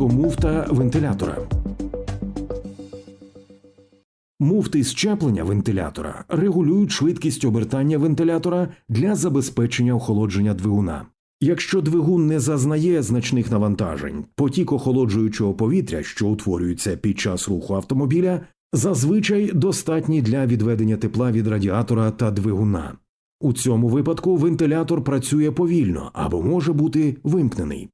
Муфта вентилятора. Муфти щеплення вентилятора регулюють швидкість обертання вентилятора для забезпечення охолодження двигуна. Якщо двигун не зазнає значних навантажень, потік охолоджуючого повітря, що утворюється під час руху автомобіля, зазвичай достатній для відведення тепла від радіатора та двигуна. У цьому випадку вентилятор працює повільно або може бути вимкнений.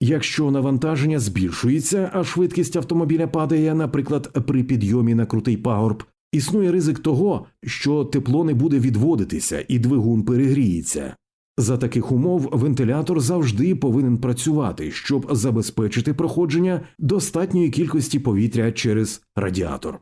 Якщо навантаження збільшується, а швидкість автомобіля падає, наприклад, при підйомі на крутий пагорб, існує ризик того, що тепло не буде відводитися і двигун перегріється. За таких умов вентилятор завжди повинен працювати, щоб забезпечити проходження достатньої кількості повітря через радіатор.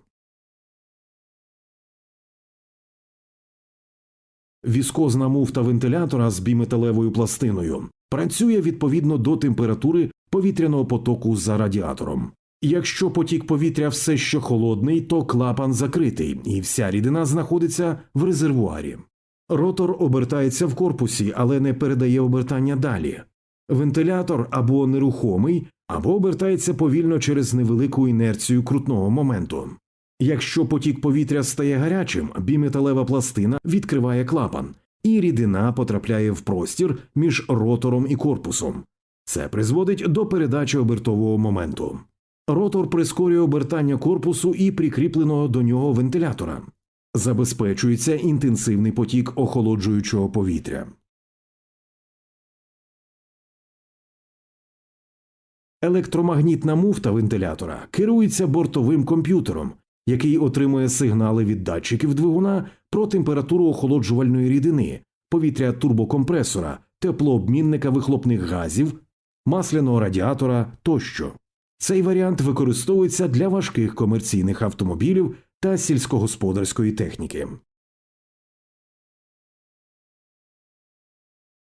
Віскозна муфта вентилятора з біметалевою пластиною працює відповідно до температури повітряного потоку за радіатором. Якщо потік повітря все ще холодний, то клапан закритий, і вся рідина знаходиться в резервуарі. Ротор обертається в корпусі, але не передає обертання далі. Вентилятор або нерухомий, або обертається повільно через невелику інерцію крутного моменту. Якщо потік повітря стає гарячим, біметалева пластина відкриває клапан, і рідина потрапляє в простір між ротором і корпусом. Це призводить до передачі обертового моменту. Ротор прискорює обертання корпусу і прикріпленого до нього вентилятора. Забезпечується інтенсивний потік охолоджуючого повітря. Електромагнітна муфта вентилятора керується бортовим комп'ютером, який отримує сигнали від датчиків двигуна про температуру охолоджувальної рідини, повітря турбокомпресора, теплообмінника вихлопних газів, масляного радіатора тощо. Цей варіант використовується для важких комерційних автомобілів та сільськогосподарської техніки.